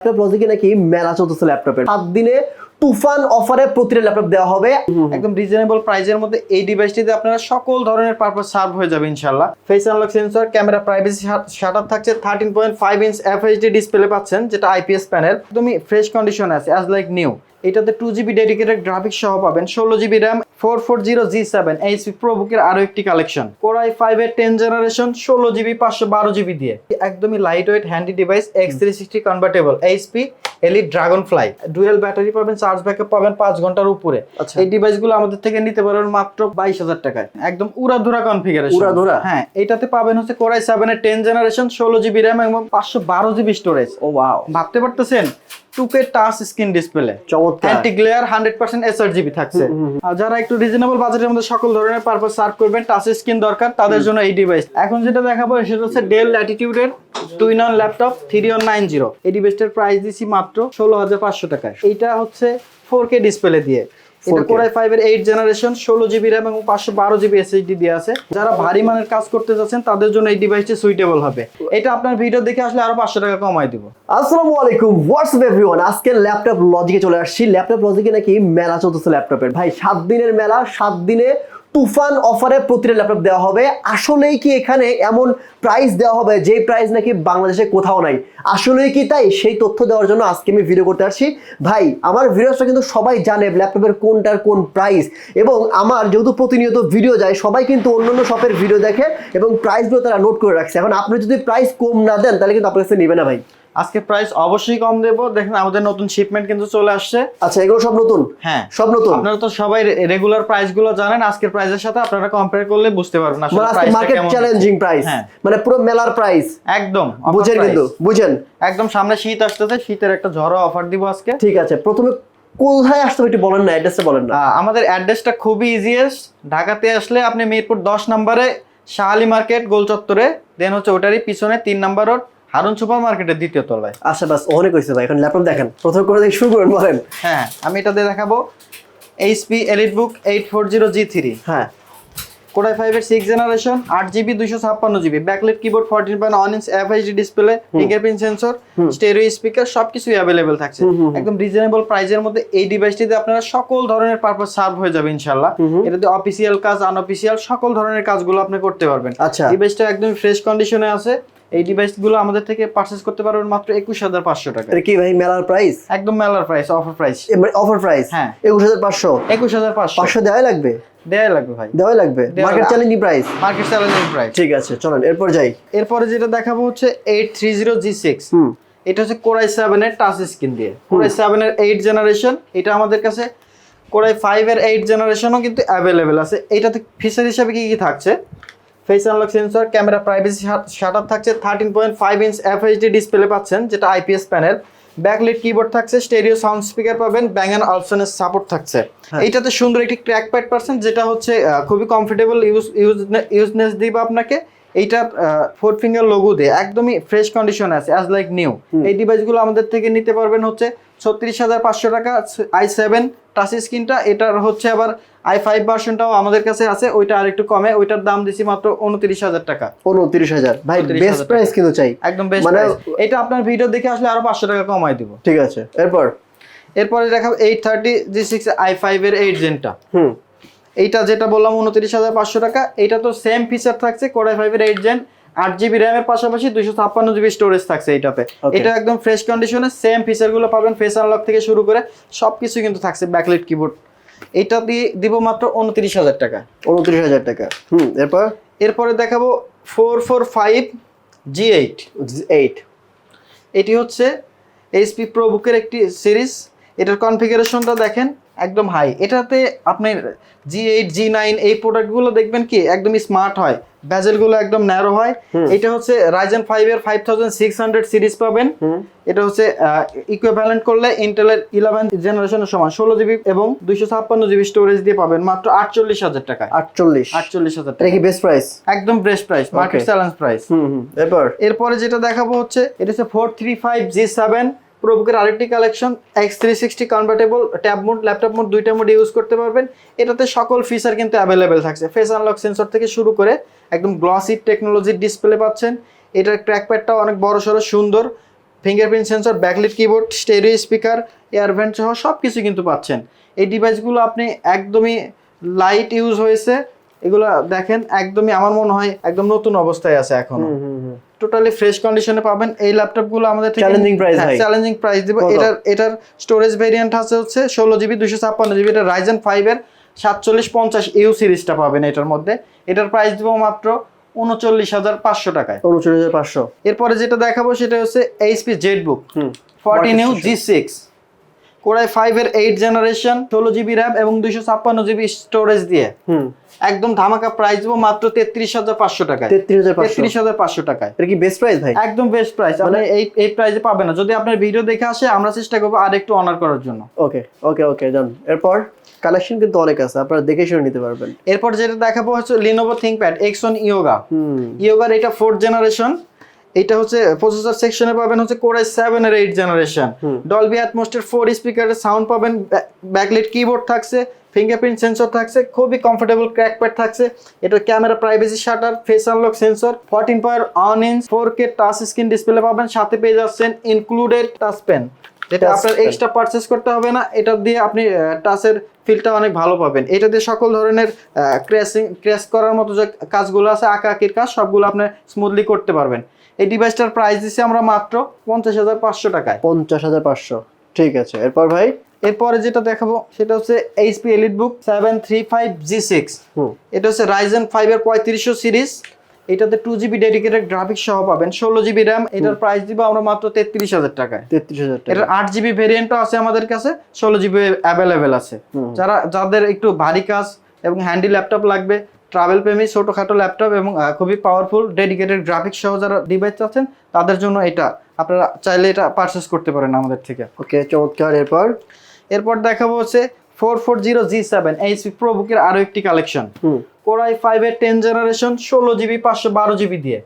Laptop লজিকে নাকি মেলা চলতেছে ল্যাপটপের। সাত দিনে তুফান অফারে প্রতিটা ল্যাপটপ দেওয়া হবে। একদম রিজনেবল প্রাইজের মধ্যে এই ডিভাইসটিতে আপনারা সকল ধরনের পারপাস সার্ভ হয়ে যাবে ইনশাল্লাহ face unlock sensor camera privacy shutter থাকছে। Thirteen point five inch FHD display পাচ্ছেন, যেটা আইপিএস প্যানেল একদমই ফ্রেশ কন্ডিশন আছে অ্যাজ লাইক নিউ এটাতে টু জিবি ডেডিকেটেড গ্রাফিক্স সহ পাবেন ষোলো GB RAM four four zero G seven HP pro বুকের আরও একটি কালেকশন কোরাই ফাইভ এর টেন জেনারেশন ষোলো জিবি পাঁচশো বারো জিবি দিয়ে। একদমই light weight handy device X three sixty convertible HP elite dragon fly dual battery পাবেন চার্জ ব্যাকআপ পাবেন পাঁচ ঘণ্টার উপরে। আচ্ছা। এই ডিভাইসগুলো আমাদের থেকে নিতে পারবেন মাত্র বাইশ হাজার টাকায়। একদম উড়াধুরা কনফিগারেশন উড়াধুরা? হ্যাঁ এটাতে পাবেন হচ্ছে কোরাই সেভেন এর টেন জেনারেশন ষোলো জিবি র্যাম এবং পাঁচশো বারো জিবি স্টোরেজ ও ওয়াও ভাবতে পারতেছেন? টুকে টাচ স্ক্রিন ডিসপ্লে চমৎকার। Anti glare hundred percent sRGB থাকছে। যারা একটু রিজনেবল বাজেটের মধ্যে সকল ধরনের পারপাস সার্ভ করবেন টাচ স্ক্রিন দরকার তাদের জন্য এই ডিভাইস এখন যেটা দেখাবো সেটা হচ্ছে Dell ল্যাটিটিউডের two in one laptop three one nine zero এই ডিভাইসটার প্রাইস দিচ্ছি মাত্র ষোলো হাজার পাঁচশো টাকায়। এইটা হচ্ছে ফোর কে ডিসপ্লে দিয়ে। এটা 4K কোরাই ফাইভ এর এইট জেনারেশন ষোলো জিবি র্যাম এবং পাঁচশো বারো জিবি এসএসডি দিয়ে আছে। যারা ভারী মানের কাজ করতে যাচ্ছেন তাদের জন্য এই ডিভাইসটি সুইটেবল হবে। এটা আপনার ভিডিও দেখে আসলে আরও পাঁচশো টাকা কমাই দিব। আসসালামু আলাইকুম হোয়াটসঅ্যাপ এভরিওয়ান আজকে ল্যাপটপ লজিকে চলে আসছি। ল্যাপটপ লজিকে নাকি মেলা চলতেছে ল্যাপটপের ভাই সাত দিনের মেলা সাত দিনে তুফান অফারে প্রতিটা ল্যাপটপ দেওয়া হবে। আসলেই কি এখানে এমন প্রাইস দেওয়া হবে যে প্রাইস নাকি বাংলাদেশে কোথাও নাই? আসলেই কি তাই? সেই তথ্য দেওয়ার জন্য আজকে আমি ভিডিও করতে আসছি। ভাই, আমার ভিডিওসটা কিন্তু সবাই জানে ল্যাপটপের কোনটার কোন প্রাইস এবং আমার যেহেতু প্রতিনিয়ত ভিডিও যায়, সবাই কিন্তু অন্যান্য শপের ভিডিও দেখে এবং প্রাইসগুলো তারা নোট করে রাখছে। এখন আপনি যদি প্রাইস কম না দেন, তাহলে কিন্তু আপনার কাছে নেবে না ভাই। আজকে প্রাইস অবশ্যই কম দেবো। দেখেন আমাদের নতুন শিপমেন্ট কিন্তু চলে আসছে। আচ্ছা এগুলো সব নতুন? হ্যাঁ। সব নতুন? আপনারা তো সবাই রেগুলার প্রাইসগুলো জানেন। আজকের প্রাইসের সাথে আপনারা কম্পেয়ার করলে বুঝতে পারবেন আসলে আজকে মার্কেট চ্যালেঞ্জিং প্রাইস। মানে পুরো মেলার প্রাইস একদম বুঝেন কিন্তু বুঝেন। একদম সামনে শীত আসতেছে শীতের একটা ঝড়ো অফার দিব আজকে। ঠিক আছে প্রথমে কোথায় আসতে হবে একটু বলেন না অ্যাড্রেসটা বলেন না। আমাদের অ্যাড্রেসটা খুবই ইজিয়েস্ট ঢাকাতে আসলে আপনি মিরপুর দশ নম্বরে শাহালি মার্কেট গোল চত্বরে দেন হচ্ছে ওটারই পিছনে তিন নাম্বার রোড হারুন সুপার মার্কেটের দ্বিতীয় তলায়। আচ্ছা বাস অনেক হয়েছে ভাই এখন ল্যাপটপ দেখেন। প্রথমে করে দেখে শুরু করেন বলেন। হ্যাঁ আমি এটা দিয়ে দেখাবো। HP elite book eight four zero G three হ্যাঁ। কোডাই ফাইভের সিক্স জেনারেশন আট জিবি দুইশো ছাপ্পান্ন GB backlit keyboard fourteen point one inch FHD display fingerprint sensor stereo speaker সবকিছুই অ্যাভেলেবেল থাকছে। একদম রিজনেবল প্রাইজের মধ্যে এই ডিভাইসটিতে আপনারা সকল ধরনের পারপাস সার্ভ হয়ে যাবে ইনশাল্লাহ এটাতে অফিসিয়াল কাজ আনঅফিসিয়াল সকল ধরনের কাজগুলো আপনি করতে পারবেন। আচ্ছা। ডিভাইসটা একদম ফ্রেশ কন্ডিশনে আছে। এই ডিভাইসগুলো আমাদের থেকে পারচেস করতে পারবেন মাত্র একুশ হাজার পাঁচশো টাকা। এটা কি ভাই মেলার প্রাইস একদম মেলার price offer price offer price হ্যাঁ। একুশ হাজার পাঁচশো? একুশ হাজার পাঁচশো। পাঁচশো দেওয়াই লাগবে? দেওয়াই লাগবে ভাই। দেওয়াই লাগবে? Market. Challenging price market challenging price ঠিক আছে চলেন এরপর যাই। এরপরে যেটা দেখাবো হচ্ছে eight three zero G six এটা হচ্ছে কোরাই সেভেন এর টাচ স্ক্রিন দিয়ে। কোরাই সেভেন এর এইট জেনারেশন এটা আমাদের কাছে কোরাই ফাইভ এর এইট জেনারেশনও কিন্তু অ্যাভেলেবেল আছে। এইটাতে ফিচার হিসাবে কি কি থাকছে? Face unlock sensor camera privacy shutter থাকছে thirteen point five inch FHD display পাচ্ছেন যেটা আইপিএস প্যানেল ব্যাকলিট কিবোর্ড থাকছে স্টেরিও সাউন্ড স্পিকার পাবেন ব্যাং অ্যান্ড অপশনের সাপোর্ট থাকছে। হ্যাঁ। এইটাতে সুন্দর একটি ক্র্যাক প্যাড পাচ্ছেন যেটা হচ্ছে খুবই কমফোর্টেবল ইউজ ইউজ ইউজনেস দিবে আপনাকে। এইটা ফোর ফিঙ্গার লোগো দিয়ে একদমই ফ্রেশ কন্ডিশন আছে অ্যাজ লাইক নিউ এই ডিভাইসগুলো আমাদের থেকে নিতে পারবেন হচ্ছে ছত্রিশ হাজার পাঁচশো টাকা আই সেভেন টাচ স্ক্রিনটা এটার হচ্ছে আবার আই ফাইভ ভার্সনটাও আমাদের কাছে আছে ওইটা আরেকটু কমে ওইটার দাম দিছি মাত্র উনত্রিশ হাজার টাকা। উনত্রিশ হাজার। ভাই বেস্ট প্রাইস কিন্তু চাই। একদম বেস্ট মানে- এটা আপনার ভিডিও দেখে আসলে আরও পাঁচশো টাকা কমাই দিব। ঠিক আছে এরপর? এরপরে দেখাবো eight thirty G six i five এর এইট জেনটা হুম। এইটা যেটা বললাম উনত্রিশ হাজার পাঁচশো টাকা এটা তো সেম ফিচার থাকছে কোরাই ফাইভের এইট জেন আট জিবি র্যামের পাশাপাশি দুইশো ছাপ্পান্ন জিবি স্টোরেজ থাকছে এইটাতে। Okay. এটা একদম ফ্রেশ কন্ডিশনে সেম ফিচারগুলো পাবেন ফেস আনলক থেকে শুরু করে সব কিছু কিন্তু থাকছে ব্যাকলাইট কিবোর্ড এইটা দিয়ে দিব মাত্র উনত্রিশ হাজার টাকা। উনত্রিশ হাজার টাকা। হুম এরপর? এরপরে দেখাবো four four five G eight eight এটি হচ্ছে এইচপি প্রো বুকের একটি সিরিজ এটার কনফিগারেশনটা দেখেন একদম হাই এটাতে আপনি জি এইট জি নাইন এই প্রোডাক্টগুলো দেখবেন কি একদম স্মার্ট হয়। ব্যাজেলগুলো একদম ন্যারো হয়। এটা হচ্ছে রাইজেন ফাইভ এর five thousand six hundred series পাবেন। এটা হচ্ছে ইকুইভ্যালেন্ট করলে ইন্টেলের ইলেভেন জেনারেশনের সমান ষোলো জিবি এবং দুইশো ছাপ্পান্ন জিবি স্টোরেজ দিয়ে পাবেন মাত্র আটচল্লিশ হাজার টাকা আটচল্লিশ। আটচল্লিশ হাজার টাকা কি বেস্ট প্রাইস একদম best price market challenge price এরপর? এরপরে যেটা দেখাবো হচ্ছে এটা হচ্ছে four three five G seven প্রোবুকের আরেকটি collection X three sixty convertible tab mode laptop mode দুইটা মোড ইউজ করতে পারবেন। এটাতে সকল ফিচার কিন্তু অ্যাভেলেবেল থাকছে। ফেস আনলক সেন্সর থেকে শুরু করে একদম গ্লসি টেকনোলজির ডিসপ্লে পাচ্ছেন। এটার ট্র্যাক প্যাডটাও অনেক বড় সড়ো, সুন্দর। Fingerprint sensor backlit keyboard stereo speaker air vent সহ সব কিছু কিন্তু পাচ্ছেন। এই ডিভাইসগুলো আপনি একদমই লাইট ইউজ হয়েছে। এগুলো দেখেন, একদমই আমার মনে হয় একদম নতুন অবস্থায় আছে এখন। টোটালি ফ্রেশ কন্ডিশনে পাবেন। এই ল্যাপটপগুলো আমাদের চ্যালেঞ্জিং প্রাইস। চ্যালেঞ্জিং প্রাইস দিব। এটার এটার স্টোরেজ ভেরিয়েন্ট আছে হচ্ছে ষোলো জিবি দুশো ছাপ্পান্ন জিবি এটা রাইজেন ফাইভের সাতচল্লিশ পঞ্চাশ ইউ সিরিজটা পাবেন এটার মধ্যে। এটার প্রাইস দিব মাত্র উনচল্লিশ হাজার পাঁচশো টাকায়। উনচল্লিশ হাজার পাঁচশো। এরপরে যেটা দেখাবো সেটা হচ্ছে HP Z book fourteen U G six core i five এর এইট জেনারেশন ষোলো জিবি র্যাম এবং দুইশো ছাপ্পান্ন জিবি স্টোরেজ দিয়ে। একদম ধামাকা প্রাইস দেবো মাত্র তেত্রিশ হাজার পাঁচশো টাকায়। তেত্রিশ হাজার পাঁচশো। টাকায়। এটা কি বেস্ট প্রাইস ভাই? একদম বেস্ট প্রাইস মানে এই এই প্রাইসে পাবেন না। যদি আপনার ভিডিও দেখে আসে আমরা চেষ্টা করব আর একটু অনার করার জন্য। ওকে ওকে ওকে জান এরপর কালেকশন কিন্তু অনেক আছে। আপনারা দেখে শুনে নিতে পারবেন। এরপর যেটা দেখাবো হচ্ছে Lenovo ThinkPad X one Yoga hmm. ইয়োগার এটা ফোর্থ জেনারেশন এটা হচ্ছে প্রসেসর সেকশনে পাবেন হচ্ছে কোরাই সেভেন এর এইট জেনারেশন। ডলবি অ্যাটমোস্টের ফোর স্পিকারের সাউন্ড পাবেন ব্যাকলিট কিবোর্ড থাকছে ফিঙ্গারপ্রিন্ট সেন্সর থাকছে খুবই কমফোর্টেবল ক্র্যাকপ্যাড থাকছে। এটা camera privacy shutter face unlock sensor fourteen point one inch four K touch screen display পাবেন সাথে পেয়ে যাচ্ছেন ইনক্লুডেড টাচ পেন যেটা আপনার এক্সট্রা পারচেস করতে হবে না এটা দিয়ে আপনি টাচের ফিলটা অনেক ভালো পাবেন। এটা দিয়ে সকল ধরনের ক্র্যাশিং ক্র্যাশ করার মতো যে কাজগুলো আছে আঁকা আঁকির কাজ সবগুলো আপনি স্মুথলি করতে পারবেন। এই ডিভাইসটার প্রাইস দিচ্ছি আমরা মাত্র পঞ্চাশ হাজার পাঁচশো টাকায়। পঞ্চাশ হাজার পাঁচশো। ঠিক আছে এরপর ভাই? এরপরে যেটা দেখাবো সেটা হচ্ছে HP elite book seven three five G six এটা হচ্ছে রাইজেন ফাইভের পঁয়ত্রিশশো সিরিজ। এটাতে টু জিবি ডেডিকেটেড গ্রাফিক্স সহ পাবেন। ষোলো জিবি র্যাম এটার প্রাইস দিব আমরা মাত্র তেত্রিশ হাজার টাকায়। তেত্রিশ হাজার টাকা। এটার আট জিবি ভেরিয়েন্টও আছে আমাদের কাছে ষোলো জিবি অ্যাভেলেবেল আছে। যারা যাদের একটু ভারী কাজ এবং হ্যান্ডি ল্যাপটপ লাগবে ট্রাভেল প্রেমী ছোটোখাটো ল্যাপটপ এবং খুবই পাওয়ারফুল ডেডিকেটেড গ্রাফিক্স সহ যারা ডিভাইস আছেন তাদের জন্য এটা। আপনারা চাইলে এটা পারচেস করতে পারেন আমাদের থেকে। ওকে চমৎকার। এরপর এরপর দেখাবো হচ্ছে four four zero G seven HP pro বুকের আরও একটি কালেকশন কোরাই ফাইভের টেন জেনারেশন ষোলো জিবি পাঁচশো বারো জিবি দিয়ে।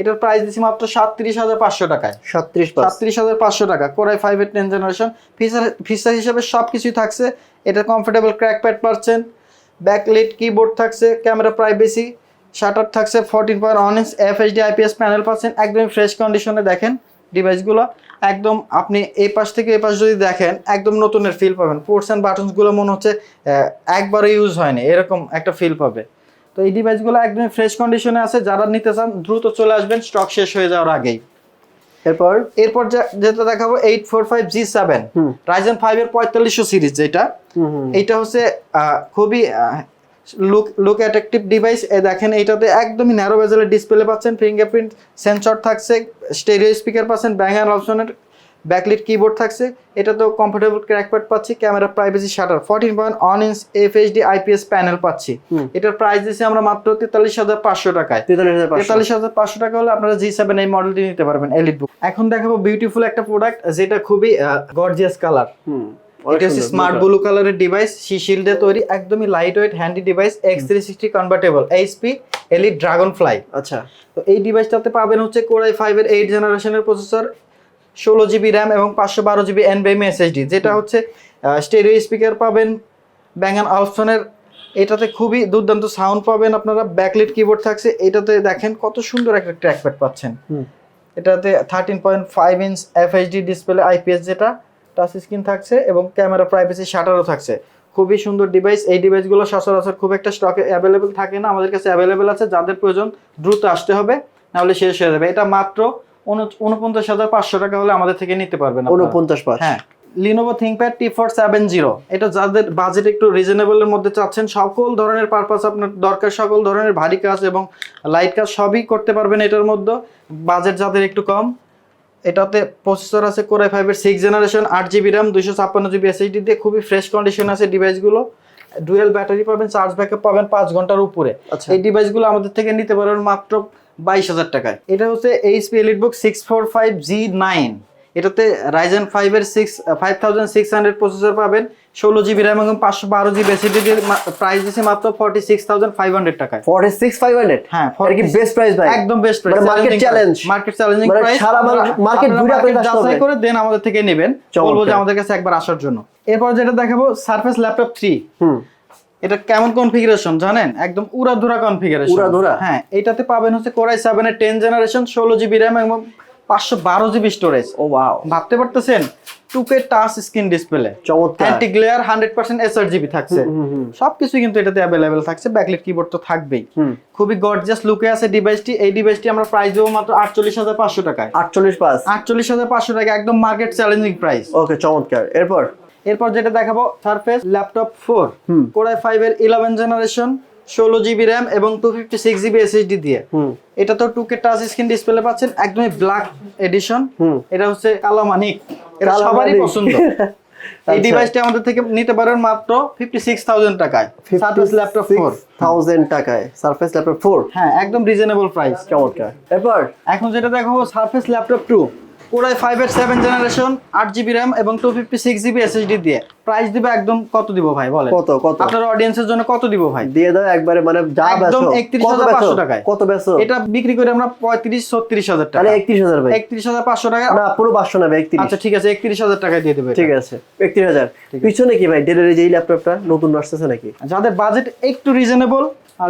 এটার প্রাইস দিচ্ছি মাত্র সাতত্রিশ হাজার পাঁচশো টাকায়। সাতত্রিশ সাতত্রিশ হাজার পাঁচশো টাকা। কোরাই ফাইভের টেন জেনারেশন ফিচার ফিচার হিসেবে সব কিছুই থাকছে। এটা কমফোর্টেবল ক্র্যাক প্যাড পাচ্ছেন। ব্যাকলিট কিবোর্ড থাকছে ক্যামেরা প্রাইভেসি শাটার থাকছে fourteen point one inch F HD IPS panel পাচ্ছেন একদমই ফ্রেশ কন্ডিশনে দেখেন ডিভাইসগুলো একদম আপনি এই পাশ থেকে এই পাশ যদি দেখেন, একদম নতুনের ফিল পাবেন। পোর্টস অ্যান্ড বাটনসগুলো মনে হচ্ছে একবারও ইউজ হয়নি, এরকম একটা ফিল পাবে। তো এই ডিভাইসগুলো একদমই ফ্রেশ কন্ডিশনে আছে, যারা নিতে চান, দ্রুত চলে আসবেন স্টক শেষ হয়ে যাওয়ার আগেই। এরপর? এরপর যেটা দেখাবো eight four five G seven Ryzen five এর পঁয়তাল্লিশশো সিরিজ যেটা। এইটা হচ্ছে আহ, খুবই লুক লুক অ্যাট্রাকটিভ ডিভাইস এ দেখেন এটাতে একদমই ন্যারো বেজেলের ডিসপ্লে পাচ্ছেন ফিঙ্গারপ্রিন্ট সেন্সর থাকছে স্টেরিও স্পিকার পাচ্ছেন ব্যাঙ্গার অপশনের ব্যাকলিট কিবোর্ড থাকছে। এটা তো কমফোর্টেবল ক্র্যাকপ্যাড পাচ্ছি camera privacy shutter fourteen point one inch F HD IPS panel পাচ্ছি। এটার প্রাইস দিচ্ছি আমরা মাত্র তেতাল্লিশ হাজার পাঁচশো টাকায়। তেতাল্লিশ হাজার পাঁচশো। টাকা হলে আপনারা জি সেভেন এই মডেলটি নিতে পারবেন এলিট বুক এখন দেখাবো বিউটিফুল একটা প্রোডাক্ট যেটা খুবই গর্জিয়াস কালার এটা হচ্ছে স্মার্ট ব্লু কালারের ডিভাইস সি শিল্ডে তৈরি একদমই light weight handy device X three sixty convertible HP Elite Dragonfly আচ্ছা। তো এই ডিভাইসটাতে পাবেন হচ্ছে কোরাই ফাইভের এইট জেনারেশনের প্রসেসর ষোলো জিবি র্যাম এবং পাঁচশো বারো জিবি এনবিএম এসএসডি যেটা হচ্ছে স্টেরিও স্পিকার পাবেন ব্যাঙ্গান আলফসনের এটাতে খুবই দুর্দান্ত সাউন্ড পাবেন আপনারা। ব্যাকলিট কিবোর্ড থাকছে। এটাতে দেখেন কত সুন্দর একটা ট্র্যাকপ্যাড পাচ্ছেন। এটাতে thirteen point five inch FHD display IPS যেটা টাচ স্ক্রিন থাকছে এবং ক্যামেরা প্রাইভেসি শাটারও থাকছে। খুবই সুন্দর ডিভাইস এই ডিভাইসগুলো সচরাচর খুব একটা স্টকে অ্যাভেলেবেল থাকে না। আমাদের কাছে অ্যাভেলেবেল আছে। যাদের প্রয়োজন দ্রুত আসতে হবে নাহলে শেষ হয়ে যাবে। এটা মাত্র উনপঞ্চাশ হাজার পাঁচশো টাকা হলে আমাদের থেকে নিতে পারবেন উনপঞ্চাশ হ্যাঁ Lenovo ThinkPad T four seven zero এটা যাদের বাজেট একটু রিজনেবলের মধ্যে চাচ্ছেন সকল ধরনের পারপাস আপনার দরকার সকল ধরনের ভারী কাজ এবং লাইট কাজ সবই করতে পারবেন এটার মধ্যে। বাজেট যাদের একটু কম এটাতে প্রসেসর আছে কোরাই ফাইভের সিক্স জেনারেশন আট জিবি র্যাম দুইশো ছাপ্পান্ন জিবি এসএইচডি দিয়ে খুবই ফ্রেশ কন্ডিশন আছে ডিভাইসগুলো ডুয়েল ব্যাটারি পাবেন চার্জ ব্যাকআপ পাবেন পাঁচ ঘণ্টার উপরে। আচ্ছা। এই ডিভাইসগুলো আমাদের থেকে নিতে পারবেন মাত্র বাইশ হাজার টাকায়। এটা হচ্ছে HP EliteBook six four five G nine এটাতে রাইজেন ফাইভের six five thousand six hundred processor পাবেন। ষোলো জিবি র্যাম এবং পাঁচশো বারো জিবি এসিডি প্রাইস দিচ্ছে মাত্র forty six thousand five hundred টাকায়। ফর্টি সিক্স ফাইভ হান্ড্রেড হ্যাঁ কি বেস্ট প্রাইস ভাই? একদম বেস্ট মানে market challenge। Market challenging price সারা market ঘুরে আসতে যাচাই করে দেন আমাদের থেকে নেবেন। বলব যে আমাদের কাছে একবার আসার জন্য। এরপর যেটা দেখাবো সারফেস ল্যাপটপ থ্রি হুম। এটা কেমন কনফিগারেশন জানেন? একদম উড়াধুরা কনফিগারেশন উড়াধুরা? হ্যাঁ এটাতে পাবেন হচ্ছে কোরাই সেভেনের টেন জেনারেশন ষোলো জিবি র্যাম এবং পাঁচশো বারো জিবি স্টোরেজ ও ওয়াও ভাবতে পারতেছেন? Two K touch screen display চমৎকার। Anti glare hundred percent sRGB থাকছে। সবকিছু কিন্তু এটাতে অ্যাভেলেবেল থাকছে। ব্যাকলিট কিবোর্ড তো থাকবেই। খুবই গর্জিয়াস লুকে আছে ডিভাইসটি এই ডিভাইসটি আমরা প্রাইস দেবো মাত্র আটচল্লিশ হাজার পাঁচশো টাকায়। আটচল্লিশ পাস আটচল্লিশ হাজার পাঁচশো টাকা একদম মার্কেট চ্যালেঞ্জিং প্রাইস ওকে চমৎকার। এরপর? এরপর যেটা দেখাবো সারফেস ল্যাপটপ ফোর হুম। কোরাই ফাইভ এর ইলেভেন জেনারেশন ষোলো জিবি র্যাম এবং two fifty six GB SSD দিয়ে। এটা তো two K touch screen display পাচ্ছেন একদমই ব্ল্যাক এডিশন এটা হচ্ছে কালো মানিক। এটা সবারই পছন্দ। এই আচ্ছা। ডিভাইসটি আমাদের থেকে নিতে পারেন মাত্র ফিফটি সিক্স থাউজেন্ড টাকায় সারফেস ল্যাপটপ ফোর থাউজেন্ড টাকায়। সারফেস ল্যাপটপ ফোর হ্যাঁ একদম রিজনেবল প্রাইস চমৎকার। এরপর? এখন যেটা দেখাবো Surface laptop two core i five এর সেভেন জেনারেশন আট জিবি র্যাম এবং two fifty six GB SSD দিয়ে। প্রাইস দিবে একদম কত দিব ভাই বলেন? কত কত? আপনার অডিয়েন্সের জন্য কত দিব ভাই? দিয়ে দাও একবারে মানে যা একদম 31,500 কত বেচো টাকায়। কত বেচো এটা বিক্রি করে আমরা পঁয়ত্রিশ ছত্রিশ হাজার টাকা। একত্রিশ হাজার ভাই। একত্রিশ হাজার পাঁচশো টাকা। না পুরো পাঁচশো নেবে একত্রিশ। আচ্ছা ঠিক আছে একত্রিশ হাজার টাকায় দিয়ে দেবে ঠিক আছে একত্রিশ হাজার। পিছনে কি ভাই ডেলের যে এই ল্যাপটপটা নতুন আসতেছে নাকি? যাদের বাজেট একটু রিজনেবল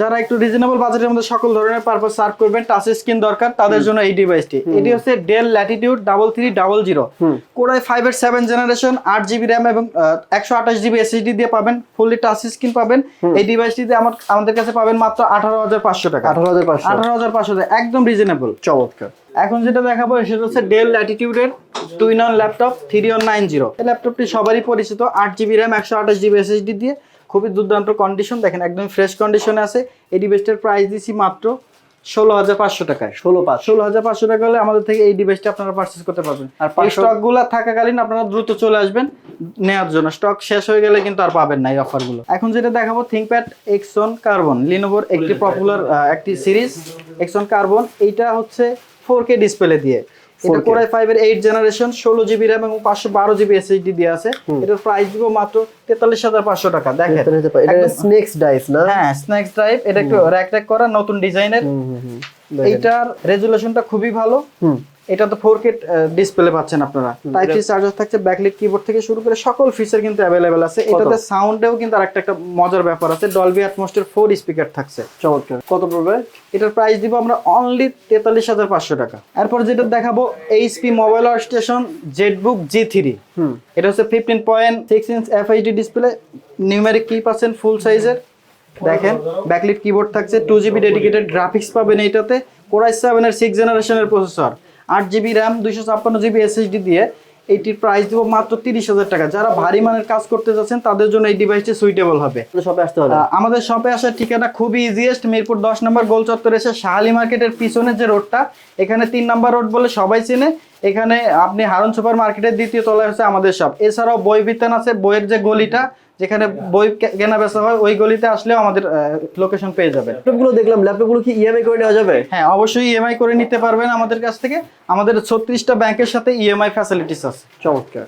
যারা একটু রিজনেবল বাজেটের মধ্যে সকল ধরনের পারপাস সার্ভ করবেন টাচ স্ক্রিন দরকার তাদের জন্য এই ডিভাইসটি এটি হচ্ছে Dell Latitude double three double zero. Core i five এর সেভেন জেনারেশন আট জিবি র্যাম এবং একশো আঠাশ জিবি এসএসডি দিয়ে পাবেন ফুললি টাচ স্ক্রিন পাবেন। এই ডিভাইসটিতে আমার আমাদের কাছে পাবেন মাত্র আঠারো হাজার পাঁচশো টাকা। আঠারো হাজার পাঁচশো। আঠারো হাজার পাঁচশো টাকা একদম রিজনেবল চমৎকার। এখন যেটা দেখাবো সেটা হচ্ছে Dell ল্যাটিটিউডের two in one laptop three one nine zero এই ল্যাপটপটি সবারই পরিচিত আট জিবি র্যাম একশো আঠাশ জিবি এসএসডি দিয়ে। খুবই দুর্দান্ত কন্ডিশন দেখেন একদম ফ্রেশ কন্ডিশনে আছে। এই ডিভাইসটার প্রাইস দিচ্ছি মাত্র ষোলো হাজার পাঁচশো টাকায়। ষোলো পাঁচ ষোলো হাজার পাঁচশো টাকা হলে আমাদের থেকে এই ডিভাইসটা আপনারা পারচেস করতে পারবেন। আর আর পাঁচশো- স্টকগুলা থাকাকালীন আপনারা দ্রুত চলে আসবেন নেওয়ার জন্য। স্টক শেষ হয়ে গেলে কিন্তু আর পাবেন না এই অফারগুলো এখন যেটা দেখাবো থিঙ্কপ্যাড এক্সন কার্বন লিনোভোর একটি পপুলার একটি সিরিজ এক্সন কার্বন এইটা হচ্ছে ফোর কে ডিসপ্লে দিয়ে। এটা 4K কোরাই ফাইভ এর এইট জেনারেশন ষোলো জিবি র্যাম এবং পাঁচশো বারো জিবি এসএসডি দিয়ে আছে। এটার প্রাইস দিব মাত্র তেতাল্লিশ হাজার পাঁচশো টাকা দেখেন। এটা স্নেক্স ড্রাইভ না? হ্যাঁ স্নেক্স ড্রাইভ এটা একটু র্যাক র্যাক করা নতুন ডিজাইনের। এইটার রেজুলেশনটা খুবই ভালো। হুম। এটা তো ফোর কে ডিসপ্লে পাচ্ছেন আপনারা। টাইপ সি চার্জার থাকছে ব্যাকলিট কিবোর্ড থেকে শুরু করে সকল ফিচার কিন্তু অ্যাভেলেবেল আছে। এটাতে সাউন্ডেও কিন্তু আরেকটা একটা মজার ব্যাপার আছে ডলবি অ্যাটমোস্ফিয়ার ফোর স্পিকার থাকছে। চমৎকার। কত পড়বে? এটার প্রাইস দিব আমরা অনলি তেতাল্লিশ হাজার পাঁচশো টাকা। এরপর যেটা দেখাবো HP mobile workstation ZBook G three হুম। এটা হচ্ছে fifteen point six inch FHD display numeric key পাচ্ছেন ফুল সাইজের দেখেন ব্যাকলিট কিবোর্ড থাকছে টু জিবি ডেডিকেটেড গ্রাফিক্স পাবেন এইটাতে। কোরাই সেভেন এর সিক্স জেনারেশনের প্রসেসর আট জিবি র্যাম দুইশো ছাপ্পান্ন জিবি এসএসডি দিয়ে এটির প্রাইস দিব মাত্র তিরিশ হাজার টাকা। যারা ভারী মানের কাজ করতে যাচ্ছেন তাদের জন্য এই ডিভাইসটি সুইটেবল হবে। শপে আসতে হবে। আমাদের শপে আসার ঠিকানা খুবই ইজিয়েস্ট মিরপুর দশ নম্বর গোল চত্বর এসে শাহালি মার্কেটের পিছনে যে রোডটা এখানে তিন নম্বর রোড বলে সবাই চেনে। এখানে আপনি হারন সুপার মার্কেটের দ্বিতীয় তলায় হচ্ছে আমাদের শপ এছাড়াও বই বিতান আছে বইয়ের যে গলিটা যেখানে বই কেনা বেচা হয় ওই গলিতে আসলেও আমাদের লোকেশন পেয়ে যাবে ল্যাপটপগুলো দেখলাম ল্যাপটপগুলো কি ইএমআই করে নেওয়া যাবে? হ্যাঁ অবশ্যই ইএমআই করে নিতে পারবেন আমাদের কাছ থেকে। আমাদের ছত্রিশটা ব্যাংকের সাথে ইএমআই ফ্যাসিলিটিস আছে। চমৎকার।